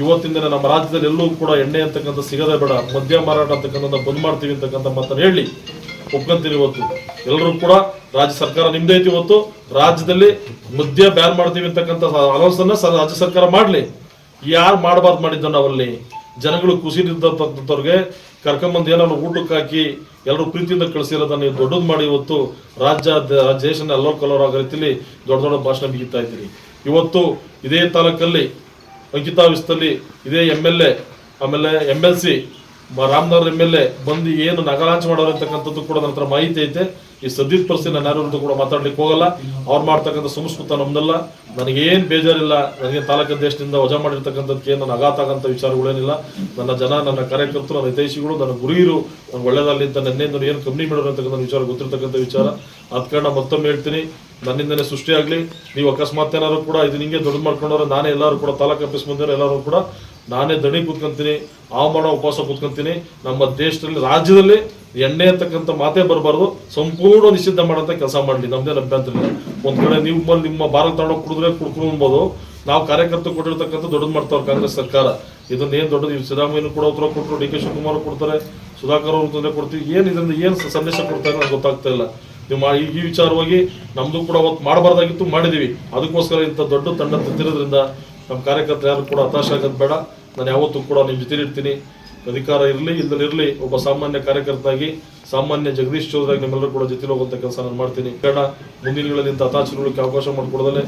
ಇವತ್ತಿನ ದಿನ ನಮ್ಮ ರಾಜ್ಯದಲ್ಲಿ ಎಲ್ಲೂ ಕೂಡ ಎಣ್ಣೆ ಅಂತಕ್ಕಂಥ ಸಿಗದೆ ಬೇಡ, ಮದ್ಯ ಮಾರಾಟ ಅಂತಕ್ಕಂಥ ಬಂದ್ ಮಾಡ್ತೀವಿ ಅಂತಕ್ಕಂಥ ಮಾತನ್ನ ಹೇಳಿ ಒಪ್ಕೊಂತೀರಿ ಇವತ್ತು. ಎಲ್ಲರೂ ಕೂಡ ರಾಜ್ಯ ಸರ್ಕಾರ ನಿಮ್ದೇ ಐತಿ ಇವತ್ತು. ರಾಜ್ಯದಲ್ಲಿ ಮದ್ಯ ಬ್ಯಾನ್ ಮಾಡ್ತೀವಿ ಅಂತಕ್ಕಂಥ ಅನೌನ್ಸ್ ಅನ್ನ ರಾಜ್ಯ ಸರ್ಕಾರ ಮಾಡ್ಲಿ. ಯಾರು ಮಾಡಬಾರ್ದು ಮಾಡಿದ್ದ ನಾವಲ್ಲಿ ಜನಗಳು ಖುಷಿಲಿದ್ದಂಥವ್ರಿಗೆ ಕರ್ಕೊಂಬಂದು ಏನಾದ್ರು ಊಟಕ್ಕೆ ಹಾಕಿ ಎಲ್ಲರೂ ಪ್ರೀತಿಯಿಂದ ಕಳಿಸಿರೋದನ್ನ ನೀವು ದೊಡ್ಡದು ಮಾಡಿ ಇವತ್ತು ರಾಜ್ಯ ದೇಶನ ಎಲ್ಲೋ ಕಲೋರ್ ಆಗೋ ರೀತಿಲಿ ದೊಡ್ಡ ದೊಡ್ಡ ಭಾಷಣ ಬಿಗಿತಾ ಇದ್ದೀರಿ. ಇವತ್ತು ಇದೇ ತಾಲೂಕಲ್ಲಿ ಅಂಕಿತಾವಿಸ್ತಲ್ಲಿ ಇದೇ ಎಂ ಎಲ್ ಎ ಆಮೇಲೆ M L C Ramanagara M L A ಬಂದು ಏನು ನಗರಾಂಚ ಮಾಡೋರು ಅಂತಕ್ಕಂಥದ್ದು ಕೂಡ ನನ್ನ ಹತ್ರ ಮಾಹಿತಿ ಐತೆ. ಈ ಸದ್ಯದ ಪರಿಸ್ಥಿತಿ ನಾನು ಯಾರು ಕೂಡ ಮಾತಾಡ್ಲಿಕ್ಕೆ ಹೋಗಲ್ಲ. ಅವ್ರು ಮಾಡ್ತಕ್ಕಂಥ ಸಂಸ್ಕೃತ ನಮ್ದಲ್ಲ. ನನಗೇನು ಬೇಜಾರಿಲ್ಲ. ನನಗೆ ತಾಲೂಕು ದೇಶದಿಂದ ವಜಾ ಮಾಡಿರ್ತಕ್ಕಂಥದ್ದಕ್ಕೆ ನನ್ನ ಆಘಾತ ಆಗಂಥ ವಿಚಾರಗಳೇನಿಲ್ಲ. ನನ್ನ ಜನ, ನನ್ನ ಕಾರ್ಯಕರ್ತರು, ನನ್ನ ಹಿತೈಷಿಗಳು, ನನ್ನ ಗುರಿಯರು ನನ್ನ ಒಳ್ಳೇದಲ್ಲಿ ಅಂತ ನನ್ನಿಂದ ಏನು ಕಮ್ಮಿ ಮಾಡೋರು ಅಂತಕ್ಕಂಥ ವಿಚಾರ, ಗೊತ್ತಿರ್ತಕ್ಕಂಥ ವಿಚಾರ. ಅದ್ ಕಾರಣ ಮತ್ತೊಮ್ಮೆ ಹೇಳ್ತೀನಿ. ನನ್ನಿಂದನೇ ಸೃಷ್ಟಿಯಾಗಲಿ ನೀವು ಅಕಸ್ಮಾತ್ ಏನಾದ್ರು ಕೂಡ ಇದು ನಿಂಗೆ ದೊಡ್ಡ ಮಾಡ್ಕೊಂಡವ್ರೆ, ನಾನೇ ಎಲ್ಲರೂ ಕೂಡ ತಾಲೂಕು ಆಫೀಸ್ ಮುಂದೆ ಎಲ್ಲರೂ ಕೂಡ ನಾನೇ ದಣಿ ಕೂತ್ಕೊಂತೀನಿ. ಮಾಡೋ ಉಪವಾಸ ಕೂತ್ಕೊಂತೀನಿ. ನಮ್ಮ ದೇಶದಲ್ಲಿ, ರಾಜ್ಯದಲ್ಲಿ ಎಣ್ಣೆ ಅಂತಕ್ಕಂಥ ಮಾತೇ ಬರಬಾರ್ದು. ಸಂಪೂರ್ಣ ನಿಷಿದ್ಧ ಮಾಡೋಂಥ ಕೆಲಸ ಮಾಡಲಿ. ನಮ್ದೇನು ಅಭ್ಯಂತರ ಇಲ್ಲ ಒಂದ್ ಕಡೆ ನೀವು ಬಂದು ನಿಮ್ಮ ಭಾರತ ತಾಣ ಕುಡಿದ್ರೆ ಕುಡ್ಕೊಳ್ಬೋದು ನಾವು ಕಾರ್ಯಕರ್ತರು ಕೊಟ್ಟಿರ್ತಕ್ಕಂಥ ದೊಡ್ಡದು ಮಾಡ್ತಾವ್ರೆ ಕಾಂಗ್ರೆಸ್ ಸರ್ಕಾರ. ಇದನ್ನ ಏನ್ ದೊಡ್ಡದು? ಸಿದ್ದರಾಮಯ್ಯನು ಕೂಡ ಉತ್ತರ ಕೊಟ್ಟರು ಡಿ ಕೆ ಶಿವಕುಮಾರ್ ಕೊಡ್ತಾರೆ, ಸುಧಾಕರ್ ಅವರು ತೊಂದರೆ ಕೊಡ್ತೀವಿ. ಏನ್ ಇದರಿಂದ ಏನ್ ಸಂದೇಶ ಕೊಡ್ತಾರೆ ಗೊತ್ತಾಗ್ತಾ ಇಲ್ಲ. ನೀವು ಈ ವಿಚಾರವಾಗಿ ನಮ್ದು ಕೂಡ ಅವತ್ತು ಮಾಡಬಾರ್ದಾಗಿತ್ತು, ಮಾಡಿದೀವಿ. ಅದಕ್ಕೋಸ್ಕರ ಇಂಥ ದೊಡ್ಡ ತಂಡ ತಂದಿರೋದ್ರಿಂದ ನಮ್ಮ ಕಾರ್ಯಕರ್ತರು ಯಾರು ಕೂಡ ಹತಾಶ ಆಗೋದು ಬೇಡ. ನಾನು ಯಾವತ್ತೂ ಕೂಡ ನಿಮ್ಮ ಜೊತೆ ಇರ್ತೀನಿ. ಅಧಿಕಾರ ಇರಲಿ ಇಲ್ಲದಿರಲಿ ಒಬ್ಬ ಸಾಮಾನ್ಯ ಕಾರ್ಯಕರ್ತನಾಗಿ, ಸಾಮಾನ್ಯ ಜಗದೀಶ್ ಚೌಧರಿ ನಿಮ್ಮೆಲ್ಲರೂ ಕೂಡ ಜೊತೆ ಹೋಗುವಂತ ಕೆಲಸ ನಾನು ಮಾಡ್ತೀನಿ. ಕಾರಣ, ಮುಂದಿನ ದಿನಗಳಲ್ಲಿ ಇಂಥ ಅವಕಾಶ ಮಾಡಿಕೊಡದಲ್ಲೇ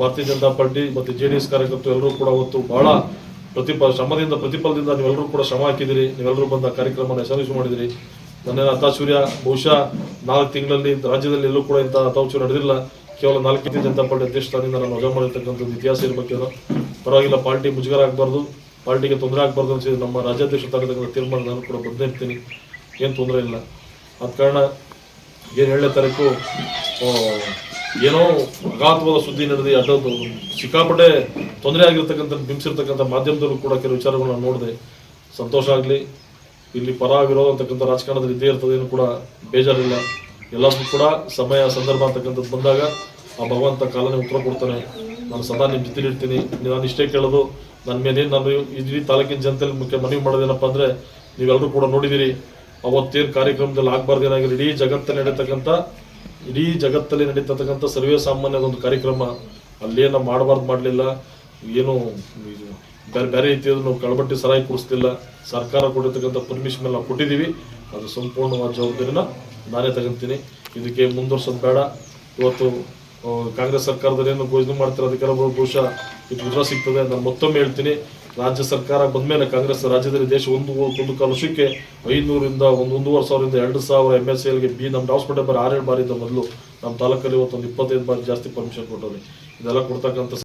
ಭಾರತೀಯ ಜನತಾ ಪಾರ್ಟಿ ಮತ್ತು ಜೆ ಡಿ ಎಸ್ ಕಾರ್ಯಕರ್ತರು ಎಲ್ಲರೂ ಕೂಡ ಅವತ್ತು ಬಹಳ ಪ್ರತಿಫಲ, ಶ್ರಮದಿಂದ, ಪ್ರತಿಫಲದಿಂದ ನೀವೆಲ್ಲರೂ ಕೂಡ ಶ್ರಮ ಹಾಕಿದಿರಿ. ನೀವೆಲ್ಲರೂ ಬಂದ ಕಾರ್ಯಕ್ರಮನ ಯಶಸ್ವಿ ಮಾಡಿದಿರಿ. ನನ್ನ ಹತಾಶೂರ್ಯ, ಬಹುಶಃ ನಾಲ್ಕು ತಿಂಗಳಲ್ಲಿ ರಾಜ್ಯದಲ್ಲಿ ಎಲ್ಲೂ ಕೂಡ ಇಂಥ ಹತಾಶೂರ್ಯ ನಡೆದಿಲ್ಲ. ಕೇವಲ ನಾಲ್ಕು ಭಾರತೀಯ ಜನತಾ ಪಾರ್ಟಿ ಅಧ್ಯಕ್ಷ ಸ್ಥಾನದಿಂದ ನಾನು ವಜಾ ಮಾಡಿರ್ತಕ್ಕಂಥದ್ದು ಇತಿಹಾಸ ಇರಬೇಕೇನೋ ಪರವಾಗಿಲ್ಲ, ಪಾರ್ಟಿ ಮುಜುಗರ ಆಗಬಾರ್ದು. ಪಾರ್ಟಿಗೆ ತೊಂದರೆ ಆಗಬಾರ್ದು ಹೇಳಿ ನಮ್ಮ ರಾಜ್ಯಾಧ್ಯಕ್ಷ ತಗತಕ್ಕಂಥ ತೀರ್ಮಾನ ನಾನು ಕೂಡ ಬಂದಿರ್ತೀನಿ ಏನು ತೊಂದರೆ ಇಲ್ಲ. ಆದ ಕಾರಣ ಏನು ಹೇಳೋ ತಾರೀಕು ಏನೋ ಅಗಾಧವಾದ ಸುದ್ದಿ ನಡೆದು, ಅದೊಂದು ಸಿಕ್ಕಾಪಟ್ಟೆ ತೊಂದರೆ ಆಗಿರ್ತಕ್ಕಂಥ, ಬಿಂಬಿಸಿರ್ತಕ್ಕಂಥ ಮಾಧ್ಯಮದಲ್ಲೂ ಕೂಡ ಕೆಲವು ವಿಚಾರಗಳನ್ನ ನೋಡಿದೆ. ಸಂತೋಷ ಆಗಲಿ, ಇಲ್ಲಿ ಪರ ವಿರೋಧ ಅಂತಕ್ಕಂಥ ರಾಜಕಾರಣದಲ್ಲಿ ಇದ್ದೇ ಇರ್ತದೆ, ಏನು ಕೂಡ ಬೇಜಾರಿಲ್ಲ. ಎಲ್ಲದಕ್ಕೂ ಕೂಡ ಸಮಯ, ಸಂದರ್ಭ ಅಂತಕ್ಕಂಥದ್ದು ಬಂದಾಗ ಆ ಭಗವಂತ ಕಾಲನೇ ಉತ್ತರ ಕೊಡ್ತಾನೆ. ನಾನು ಸದಾ ನಿಮ್ಮ ಜೊತೆ ಇರ್ತೀನಿ. ನಾನು ಇಷ್ಟೇ ಕೇಳೋದು. ನನ್ನ ಮೇಲೆ ನಾನು ಇಡೀ ತಾಲೂಕಿನ ಜನತೆಯಲ್ಲಿ ಮುಖ್ಯ ಮನವಿ ಮಾಡೋದೇನಪ್ಪ ಅಂದರೆ ನೀವೆಲ್ಲರೂ ಕೂಡ ನೋಡಿದ್ದೀರಿ ಅವತ್ತೇನು ಕಾರ್ಯಕ್ರಮದಲ್ಲಿ ಆಗಬಾರ್ದು ಏನಾಗಿರೋ ಇಡೀ ಜಗತ್ತಲ್ಲಿ ನಡೀತಕ್ಕಂಥ, ಇಡೀ ಜಗತ್ತಲ್ಲಿ ನಡೀತಕ್ಕಂಥ ಸರ್ವೇ ಸಾಮಾನ್ಯದ ಒಂದು ಕಾರ್ಯಕ್ರಮ ಅಲ್ಲೇನು ಮಾಡಬಾರ್ದು ಮಾಡಲಿಲ್ಲ, ಏನು ಬೇರೆ ಬೇರೆ ರೀತಿಯದು ನಾವು ಕಳಬಟ್ಟಿ ಸರಾಯಿ ಕೊಡಿಸ್ತಿಲ್ಲ, ಸರ್ಕಾರ ಕೊಟ್ಟಿರ್ತಕ್ಕಂಥ ಪರ್ಮಿಷನ್ ಎಲ್ಲ ಕೊಟ್ಟಿದ್ದೀವಿ, ಅದು ಸಂಪೂರ್ಣವಾದ ಜವಾಬ್ದಾರಿನ ನಾನೇ ತಗೊಂತೀನಿ, ಇದಕ್ಕೆ ಮುಂದುವರ್ಸೋದು ಬೇಡ, ಇವತ್ತು ಕಾಂಗ್ರೆಸ್ ಸರ್ಕಾರದಲ್ಲಿ ಏನು ಘೋಷಣೆ ಮಾಡ್ತಾರೆ ಅದಕ್ಕೆಲ್ಲ ಬಹುಶಃ ಇದು ಉದ್ರ ಸಿಗ್ತದೆ ನಾನು ಮತ್ತೊಮ್ಮೆ ಹೇಳ್ತೀನಿ. ರಾಜ್ಯ ಸರ್ಕಾರ ಬಂದ್ಮೇಲೆ ಕಾಂಗ್ರೆಸ್ ರಾಜ್ಯದಲ್ಲಿ ದೇಶ ಒಂದು ಒಂದು ಕಲುಷಕ್ಕೆ ಐನೂರಿಂದ ಒಂದು ಒಂದೂವರೆ ಸಾವಿರದಿಂದ ಎರಡು ಸಾವಿರ ಎಂ ಎಸ್ ಎಲ್ಗೆ ಬಿ ನಮ್ಮ ಹಾಸ್ಪಿಟಲ್ ಬಾರಿ ಆರೇಳು ಬಾರಿಯಿಂದ ಮೊದಲು ನಮ್ಮ ತಾಲೂಕಲ್ಲಿ ಇವತ್ತು ಒಂದು ಇಪ್ಪತ್ತೈದು ಬಾರಿ ಜಾಸ್ತಿ ಪರ್ಮಿಷನ್ ಕೊಟ್ಟವ್ರಿ. ಇದೆಲ್ಲ ಕೊಡ್ತಕ್ಕಂಥ